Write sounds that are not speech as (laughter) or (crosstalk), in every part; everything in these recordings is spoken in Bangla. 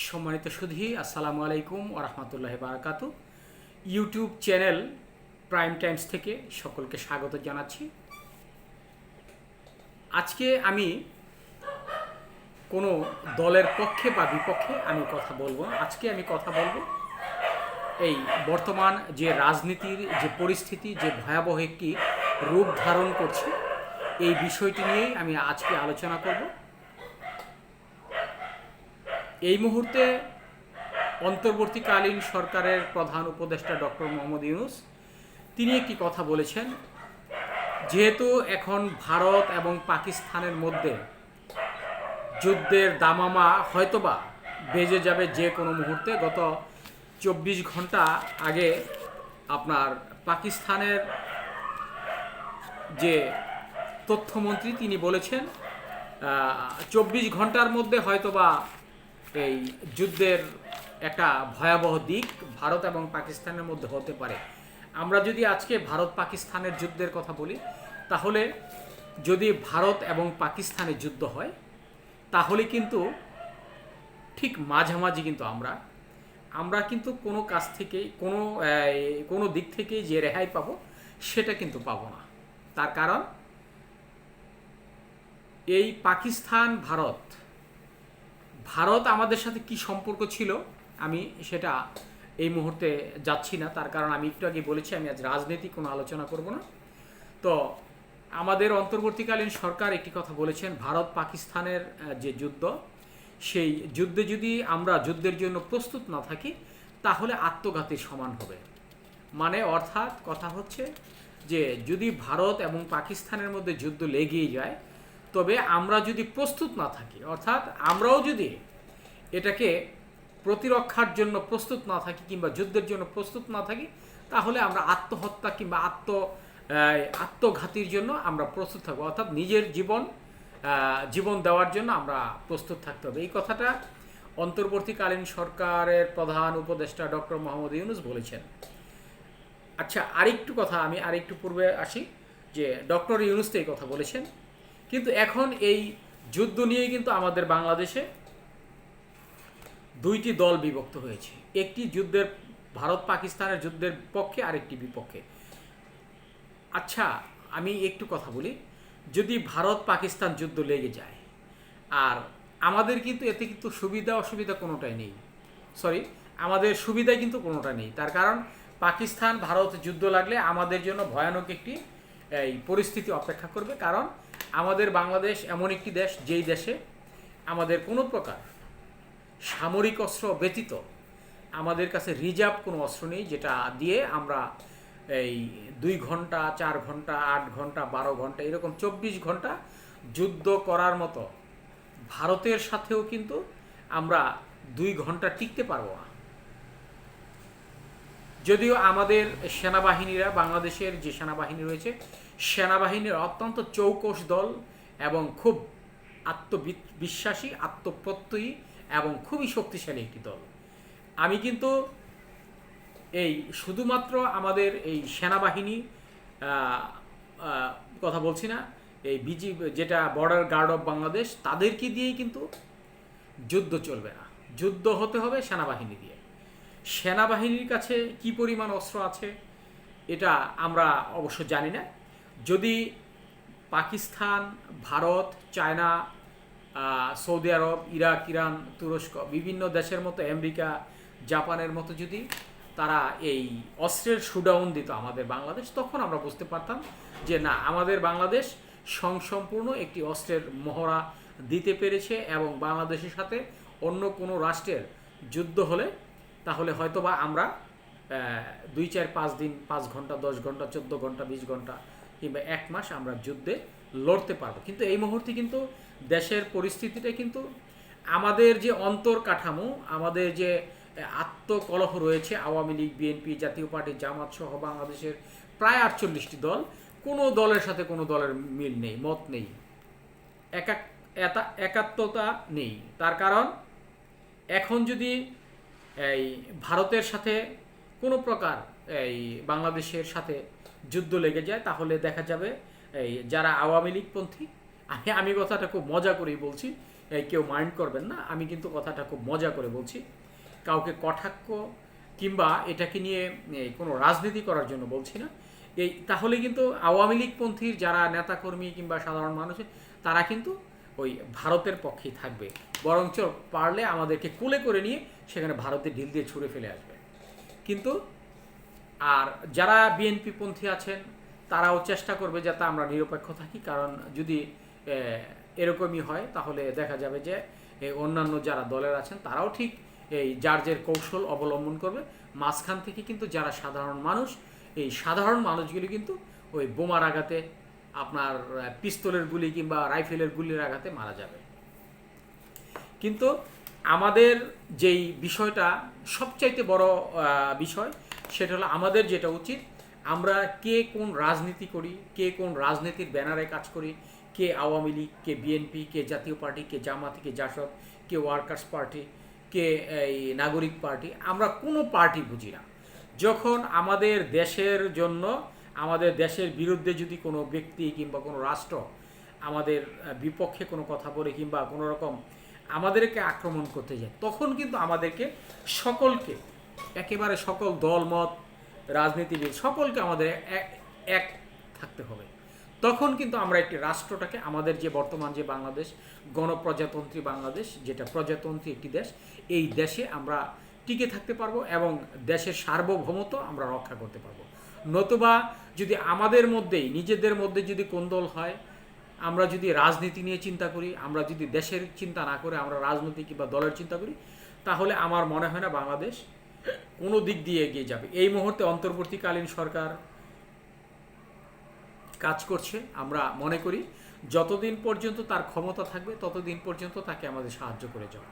সম্মানিত সুধী, আসসালামু আলাইকুম ও রহমতুল্লাহ বারাকাতু। ইউটিউব চ্যানেল প্রাইম টাইমস থেকে সকলকে স্বাগত জানাচ্ছি। আজকে আমি কোনো দলের পক্ষে বা বিপক্ষে আমি কথা বলব আজকে আমি কথা বলব এই বর্তমান যে রাজনীতির যে পরিস্থিতি, যে ভয়াবহ একটি রূপ ধারণ করছে, এই বিষয়টি নিয়েই আমি আজকে আলোচনা করব। এই মুহূর্তে অন্তর্বর্তীকালীন সরকারের প্রধান উপদেষ্টা ডক্টর মোহাম্মদ ইউনুস, তিনি একটি কথা বলেছেন, যেহেতু এখন ভারত এবং পাকিস্তানের মধ্যে যুদ্ধের দামামা হয়তোবা বেজে যাবে যে কোনো মুহূর্তে, গত চব্বিশ ঘণ্টা আগে আপনার পাকিস্তানের যে তথ্যমন্ত্রী তিনি বলেছেন চব্বিশ ঘণ্টার মধ্যে হয়তোবা এই যুদ্ধের একটা ভয়াবহ দিক ভারত এবং পাকিস্তানের মধ্যে হতে পারে। আমরা যদি আজকে ভারত পাকিস্তানের যুদ্ধের কথা বলি, তাহলে যদি ভারত এবং পাকিস্তানের যুদ্ধ হয়, তাহলে কিন্তু ঠিক মাঝামাঝি কিন্তু আমরা। আমরা কিন্তু কোনো কাজ থেকে, কোনো কোনো দিক থেকে যে রেহাই পাবো, সেটা কিন্তু পাবো না। তার কারণ এই পাকিস্তান ভারত ভারত আমাদের সাথে কি সম্পর্ক ছিল, আমি সেটা এই মুহূর্তে যাচ্ছি না। তার কারণ আমি একটু আগে বলেছি, আমি আজ রাজনৈতিক কোনো আলোচনা করব না। তো আমাদের অন্তর্বর্তীকালীন সরকার একটি কথা বলেছেন, ভারত পাকিস্তানের যে যুদ্ধ, সেই যুদ্ধে যদি আমরা যুদ্ধের জন্য প্রস্তুত না থাকি, তাহলে আত্মঘাতীর সমান হবে। মানে অর্থাৎ কথা হচ্ছে যে, যদি ভারত এবং পাকিস্তানের মধ্যে যুদ্ধ লেগেই যায় তবে আমরা যদি প্রস্তুত না থাকি, অর্থাৎ আমরাও যদি এটাকে প্রতিরক্ষার জন্য প্রস্তুত না থাকি কিংবা যুদ্ধের জন্য প্রস্তুত না থাকি, তাহলে আমরা আত্মহত্যা কিংবা আত্ম আত্মঘাতীর জন্য আমরা প্রস্তুত থাকব। অর্থাৎ নিজের জীবন জীবন দেওয়ার জন্য আমরা প্রস্তুত থাকতে হবে। এই কথাটা অন্তর্বর্তীকালীন সরকারের প্রধান উপদেষ্টা ডক্টর মোহাম্মদ ইউনুস বলেছেন। আচ্ছা আরেকটু কথা, আমি আরেকটু পূর্বে আসি যে ডক্টর ইউনুস তো এই কথা বলেছেন। কিন্তু এখন এই যুদ্ধ নিয়ে কিন্তু আমাদের বাংলাদেশে দুইটি দল বিভক্ত হয়েছে। একটি যুদ্ধের ভারত পাকিস্তানের যুদ্ধের পক্ষে, আরেকটি বিপক্ষে। আচ্ছা আমি একটু কথা বলি। যদি ভারত পাকিস্তান যুদ্ধ লেগে যায়, আর আমাদের কিন্তু এতে কিন্তু সুবিধা অসুবিধা কোনোটাই নেই। সরি আমাদের সুবিধা কিন্তু কোনোটা নেই। তার কারণ পাকিস্তান ভারত যুদ্ধ লাগলে আমাদের জন্য ভয়ানক একটি, এই, পরিস্থিতি অপেক্ষা করবে। কারণ আমাদের বাংলাদেশ এমন একটি দেশ, যেই দেশে আমাদের কোনো প্রকার সামরিক অস্ত্র ব্যতীত আমাদের কাছে রিজার্ভ কোনো অস্ত্র নেই, যেটা দিয়ে আমরা এই দুই ঘণ্টা, চার ঘণ্টা, আট ঘণ্টা, বারো ঘণ্টা, এরকম চব্বিশ ঘণ্টা যুদ্ধ করার মতো ভারতের সাথেও কিন্তু আমরা দুই ঘণ্টা টিকতে পারব না। যদিও আমাদের সেনাবাহিনীরা, বাংলাদেশের যে সেনাবাহিনী রয়েছে সেনাবাহিনীর অত্যন্ত চৌকস দল এবং খুব আত্মবিশ্বাসী, আত্মপ্রত্যয়ী এবং খুবই শক্তিশালী একটি দল। আমি কিন্তু এই শুধুমাত্র আমাদের এই সেনাবাহিনী কথা বলছি না, এই বিজি, যেটা বর্ডার গার্ড অফ বাংলাদেশ তাদেরকে দিয়েই কিন্তু যুদ্ধ চলবে না। যুদ্ধ হতে হবে সেনাবাহিনী দিয়ে। সেনাবাহিনীর কাছে কি পরিমাণ অস্ত্র আছে, এটা আমরা অবশ্য জানি না। যদি Pakistan, Bharat, China Saudi Arab, Iraq, Iran, তুরস্ক বিভিন্ন দেশের মতো, আমেরিকা, জাপানের মতো যদি তারা এই অস্ত্রের শুডাউন দিত আমাদের বাংলাদেশ, তখন আমরা বুঝতে পারতাম যে না, আমাদের বাংলাদেশ সংসম্পূর্ণ একটি অস্ত্রের মহড়া দিতে পেরেছে এবং বাংলাদেশের সাথে অন্য কোনো রাষ্ট্রের যুদ্ধ হলে তাহলে হয়তোবা আমরা দুই চার পাঁচ দিন, পাঁচ ঘণ্টা, দশ ঘণ্টা, চোদ্দ ঘণ্টা, বিশ ঘণ্টা কিংবা এক মাস আমরা যুদ্ধে লড়তে পারব। কিন্তু এই মুহূর্তে কিন্তু দেশের পরিস্থিতিটা কিন্তু আমাদের যে অন্তর কাঠামো, আমাদের যে আত্মকলহ রয়েছে, Awami League, BNP Jatiya Party Jamaat সহ বাংলাদেশের প্রায় আটচল্লিশটি দল, কোনো দলের সাথে কোনো দলের মিল নেই, মত নেই। একা একাত্মতা নেই। তার কারণ, এখন যদি এই ভারতের সাথে কোনো প্রকার এই বাংলাদেশের সাথে যুদ্ধ লেগে যায়, তাহলে দেখা যাবে, এই যারা আওয়ামী লীগপন্থী, আমি আমি কথাটা খুব মজা করেই বলছি কেউ মাইন্ড করবেন না, আমি কিন্তু কথাটা খুব মজা করে বলছি। কাউকে কটাক্ষ কিংবা এটাকে নিয়ে কোনো রাজনীতি করার জন্য বলছি না। এই, তাহলে কিন্তু আওয়ামী লীগপন্থীর যারা নেতাকর্মী কিংবা সাধারণ মানুষ তারা কিন্তু ওই ভারতের পক্ষেই থাকবে। বরঞ্চ পারলে আমাদেরকে কুলে করে নিয়ে সেখানে ভারতের ঢিল দিয়ে ছুঁড়ে ফেলে আসবে। কিন্তু আর যারা বিএনপি পন্থী আছেন, তারাও চেষ্টা করবে যাতে আমরা নিরপেক্ষ থাকি, কারণ যদি এরকমই হয়, তাহলে দেখা যাবে যে অন্যান্য যারা দলের আছেন, তারাও ঠিক এই যার কৌশল অবলম্বন করবে। মাঝখান থেকে কিন্তু যারা সাধারণ মানুষ, এই সাধারণ মানুষগুলি কিন্তু ওই বোমার আঘাতে আপনার পিস্তলের গুলি কিংবা রাইফেলের গুলির আঘাতে মারা যাবে। কিন্তু আমাদের যেই বিষয়টা সবচাইতে বড় বিষয় সেটা হলো আমাদের যেটা উচিত, আমরা কে কোন রাজনীতি করি, কে কোন রাজনীতির ব্যানারে কাজ করি, কে আওয়ামী লীগ, কে বিএনপি, কে জাতীয় পার্টি, কে জামাত, কে জাসদ, কে ওয়ার্কার্স পার্টি, কে এই নাগরিক পার্টি, আমরা কোনো পার্টি বুঝি না। যখন আমাদের দেশের জন্য, আমাদের দেশের বিরুদ্ধে যদি কোনো ব্যক্তি কিংবা কোনো রাষ্ট্র আমাদের বিপক্ষে কোনো কথা বলে কিংবা কোনো রকম আমাদেরকে আক্রমণ করতে যায়। তখন কিন্তু আমাদেরকে সকলকে, একেবারে সকল দলমত রাজনীতিবিদ, সকলকে আমাদের এক থাকতে হবে। তখন কিন্তু আমরা একটি রাষ্ট্রটাকে, আমাদের যে বর্তমান যে বাংলাদেশ, গণপ্রজাতন্ত্রী বাংলাদেশ, যেটা প্রজাতন্ত্রী একটি দেশ, এই দেশে আমরা টিকে থাকতে পারব এবং দেশের সার্বভৌমত্ব আমরা রক্ষা করতে পারব। নতুবা যদি আমাদের মধ্যেই, নিজেদের মধ্যে যদি কোন্দল হয় আমরা যদি রাজনীতি নিয়ে চিন্তা করি, আমরা যদি দেশের চিন্তা না করে আমরা রাজনৈতিক কিংবা দলের চিন্তা করি, তাহলে আমার মনে হয় না বাংলাদেশ কোনো দিক দিয়ে এগিয়ে যাবে। এই মুহূর্তে অন্তর্বর্তীকালীন সরকার কাজ করছে, আমরা মনে করি যতদিন পর্যন্ত তার ক্ষমতা থাকবে, ততদিন পর্যন্ত তাকে আমাদের সাহায্য করে যাওয়া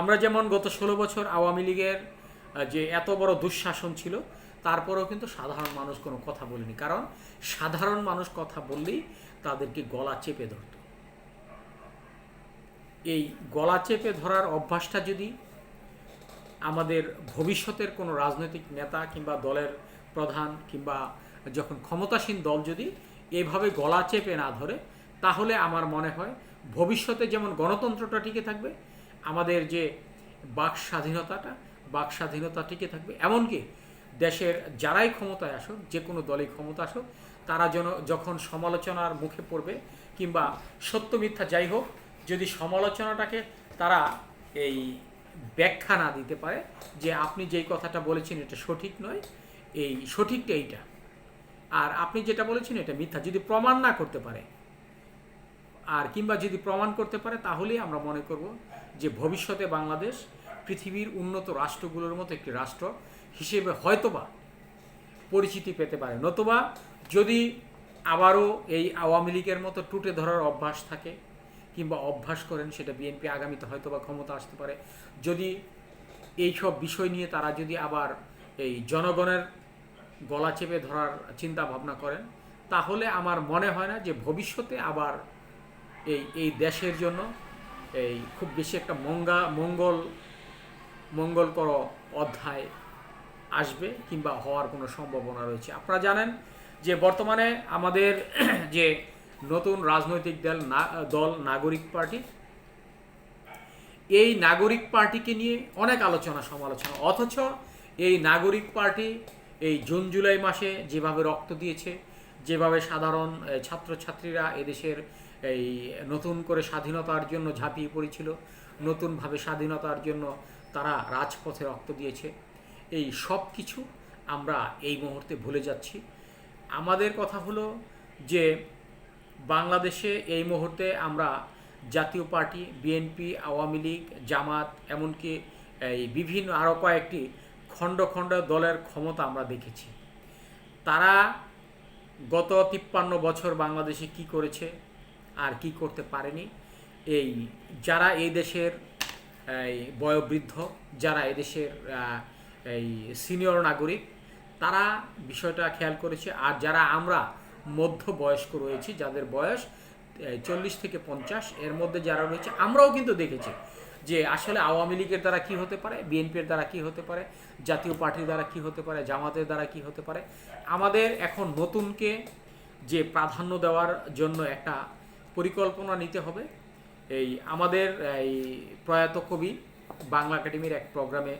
আমরা যেমন গত ষোলো বছর আওয়ামী লীগের যে এত বড় দুঃশাসন ছিল তারপরেও কিন্তু সাধারণ মানুষ কোনো কথা বলেনি। কারণ সাধারণ মানুষ কথা বললেই তাদেরকে গলা চেপে ধরত। এই গলা চেপে ধরার অভ্যাসটা যদি আমাদের ভবিষ্যতের কোনো রাজনৈতিক নেতা কিংবা দলের প্রধান কিংবা যখন ক্ষমতাসীন দল যদি এভাবে গলা চেপে না ধরে, তাহলে আমার মনে হয় ভবিষ্যতে যেমন গণতন্ত্রটা টিকে থাকবে, আমাদের যে বাক স্বাধীনতাটা, বাক স্বাধীনতা টিকে থাকবে, এমনকি দেশের যারাই ক্ষমতায় আসুক, যে কোনো দলই ক্ষমতা আসুক, তারা যেন যখন সমালোচনার মুখে পড়বে কিংবা সত্য মিথ্যা যাই হোক, যদি সমালোচনাটাকে তারা এই ব্যাখ্যা না দিতে পারে যে আপনি যেই কথাটা বলেছেন এটা সঠিক নয়, এই সঠিকটা এইটা। আর আপনি যেটা বলেছেন এটা মিথ্যা। যদি প্রমাণ না করতে পারে, আর কিংবা যদি প্রমাণ করতে পারে, তাহলেই আমরা মনে করব যে ভবিষ্যতে বাংলাদেশ পৃথিবীর উন্নত রাষ্ট্রগুলোর মতো একটি রাষ্ট্র হিসেবে হয়তোবা পরিচিতি পেতে পারে। নতুবা যদি আবারও এই আওয়ামী লীগের মতো টুটে ধরার অভ্যাস থাকে কিংবা অভ্যাস করেন, সেটা বিএনপি আগামীতে হয়তো বা ক্ষমতা আসতে পারে। যদি এই সব বিষয় নিয়ে তারা যদি আবার এই জনগণের গলা চেপে ধরার চিন্তা ভাবনা করেন, তাহলে আমার মনে হয় না যে ভবিষ্যতে আবার এই এই দেশের জন্য এই খুব বেশি একটা মঙ্গা, মঙ্গল, মঙ্গলকর অধ্যায় আসবে কিংবা হওয়ার কোনো সম্ভাবনা রয়েছে। আপনারা জানেন যে বর্তমানে আমাদের (clears throat) যে নতুন রাজনৈতিক দল না, দল নাগরিক পার্টি, এই নাগরিক পার্টিকে নিয়ে অনেক আলোচনা সমালোচনা, অথচ এই নাগরিক পার্টি এই জুন, জুলাই মাসে যেভাবে রক্ত দিয়েছে, যেভাবে সাধারণ ছাত্রছাত্রীরা এদেশের এই নতুন করে স্বাধীনতার জন্য ঝাঁপিয়ে পড়েছিল, নতুনভাবে স্বাধীনতার জন্য তারা রাজপথে রক্ত দিয়েছে। এই সব কিছু আমরা এই মুহূর্তে ভুলে যাচ্ছি। আমাদের কথা হলো যে বাংলাদেশে এই মুহূর্তে আমরা Jatiya Party BNP Awami League, Jamaat, এমনকি এই বিভিন্ন আরও কয়েকটি খণ্ড খণ্ড দলের ক্ষমতা আমরা দেখেছি। তারা গত তিপ্পান্ন বছর বাংলাদেশে কি করেছে আর কি করতে পারেনি? এই যারা এই দেশের বয়োবৃদ্ধ, যারা এদেশের এই সিনিয়র নাগরিক, তারা বিষয়টা খেয়াল করেছে। আর যারা আমরা মধ্য বয়স্ক রয়েছি, যাদের বয়স চল্লিশ থেকে পঞ্চাশ, এর মধ্যে যারা রয়েছে, আমরাও কিন্তু দেখেছি যে আসলে আওয়ামী লীগের দ্বারা কি হতে পারে, বিএনপির দ্বারা কি হতে পারে, জাতীয় পার্টির দ্বারা কি হতে পারে, জামাতের দ্বারা কি হতে পারে। আমাদের এখন নতুনকে যে প্রাধান্য দেওয়ার জন্য একটা পরিকল্পনা নিতে হবে। এই আমাদের, এই প্রয়াত কবি বাংলা একাডেমির এক প্রোগ্রামে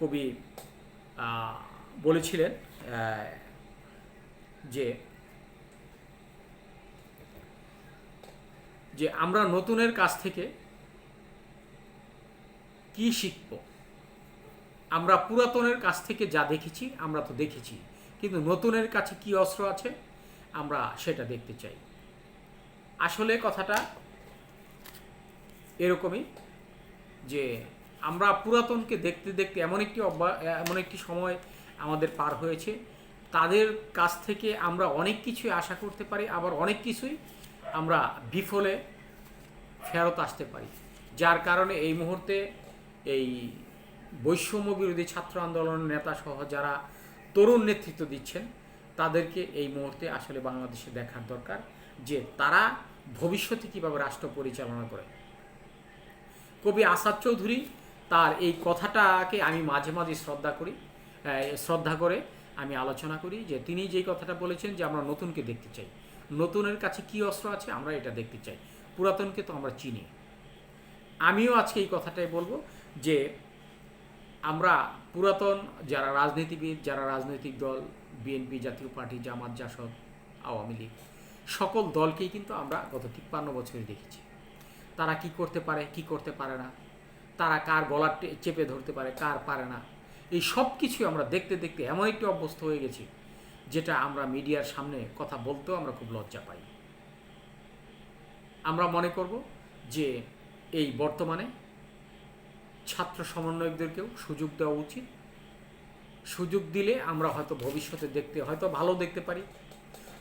কবি বলেছিলেন যে যে আমরা নতুনের কাছ থেকে কি শিখব? আমরা পুরাতনের কাছ থেকে যা দেখেছি, আমরা তো দেখেছি। কিন্তু নতুনের কাছে কি অস্ত্র আছে? আমরা সেটা দেখতে চাই। আসলে কথাটা এরকমই যে আমরা পুরাতনকে দেখতে দেখতে এমন একটি এমন একটি সময় আমাদের পার হয়েছে। তাদের কাছ থেকে আমরা অনেক কিছুই আশা করতে পারি, আবার অনেক কিছুই আমরা বিফলে ফেরত আসতে পারি। যার কারণে এই মুহূর্তে এই বৈষম্য বিরোধী ছাত্র আন্দোলনের নেতা সহ যারা তরুণ নেতৃত্ব দিচ্ছেন, তাদেরকে এই মুহূর্তে আসলে বাংলাদেশে দেখার দরকার যে তারা ভবিষ্যতে কীভাবে রাষ্ট্র পরিচালনা করে। কবি আসাদ চৌধুরী তার এই কথাটাকে আমি মাঝে মাঝে শ্রদ্ধা করি শ্রদ্ধা করে আমি আলোচনা করি যে তিনি যেই কথাটা বলেছেন যে আমরা নতুনকে দেখতে চাই। নতুনের কাছে কি অস্ত্র আছে আমরা এটা দেখতে চাই। পুরাতনকে তো আমরা চিনি। আমিও আজকে এই কথাটাই বলব যে আমরা পুরাতন যারা রাজনীতিবিদ, যারা রাজনৈতিক দল বিএনপি জাতীয় পার্টি, জামাত, জাসদ, আওয়ামী লীগ, সকল দলকেই কিন্তু আমরা গত তিপ্পান্ন বছরে দেখেছি। তারা কি করতে পারে, কি করতে পারে না? তারা কার গলা চেপে ধরতে পারে, কার পারে না। এই সব কিছু আমরা দেখতে দেখতে এমন একটি অভ্যস্ত হয়ে গেছি, যেটা আমরা মিডিয়ার সামনে কথা বলতেও আমরা খুব লজ্জা পাই। আমরা মনে করব যে এই বর্তমানে ছাত্র সমন্বয়কদেরকেও সুযোগ দেওয়া উচিত। সুযোগ দিলে আমরা হয়তো ভবিষ্যতে দেখতে, হয়তো ভালো দেখতে পারি।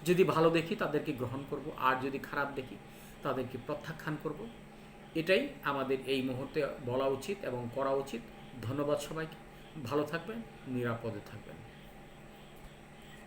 যদি ভালো দেখি, তাদেরকে গ্রহণ করব। আর যদি খারাপ দেখি, তাদেরকে প্রত্যাখ্যান করব। এটাই আমাদের এই মুহূর্তে বলা উচিত এবং করা উচিত। ধন্যবাদ সবাইকে। ভালো থাকবেন, নিরাপদে থাকবেন।